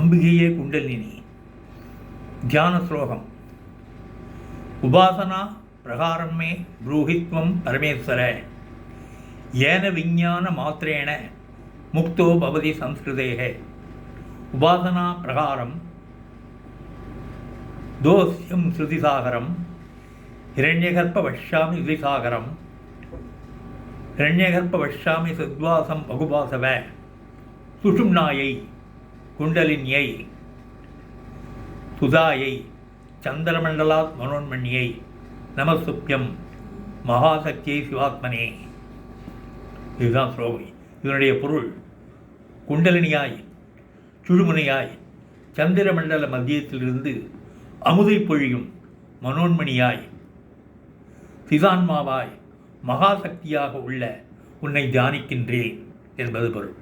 அம்பிகையே குண்டலினி. தியான ஸ்லோகம். உபாசனா பிரகாரம் மே புரூஹித்வம் பரமேஸ்வர. ஏன விஞ்ஞான மாத்திரேன முக்தோ பவதி சம்ஸ்கிருதேக உபாசனா பிரகாரம். தோஸ்யம் ஸ்ருதிசாகரம். ஹிரண்யகற்ப வஷ்யாமி ஸ்ருதிசாகரம். ஹிரண்யகற்ப வஷ்யாமி சத்வாசம் பகுபாசவ. சுஷும்னாயை குண்டலினியை சுதாயை சந்திரமண்டலா மனோன்மணியை நமசுப்யம் மகாசக்தியை சிவாத்மனே. இதுதான் ஸ்லோகி இதனுடைய பொருள் குண்டலினியாய் சுழுமுனையாய் சந்திரமண்டல மத்தியத்திலிருந்து அமுதை பொழியும் மனோன்மணியாய் சிதான்மாவாய் மகாசக்தியாக உள்ள உன்னை தியானிக்கின்றேன் என்பது பொருள்.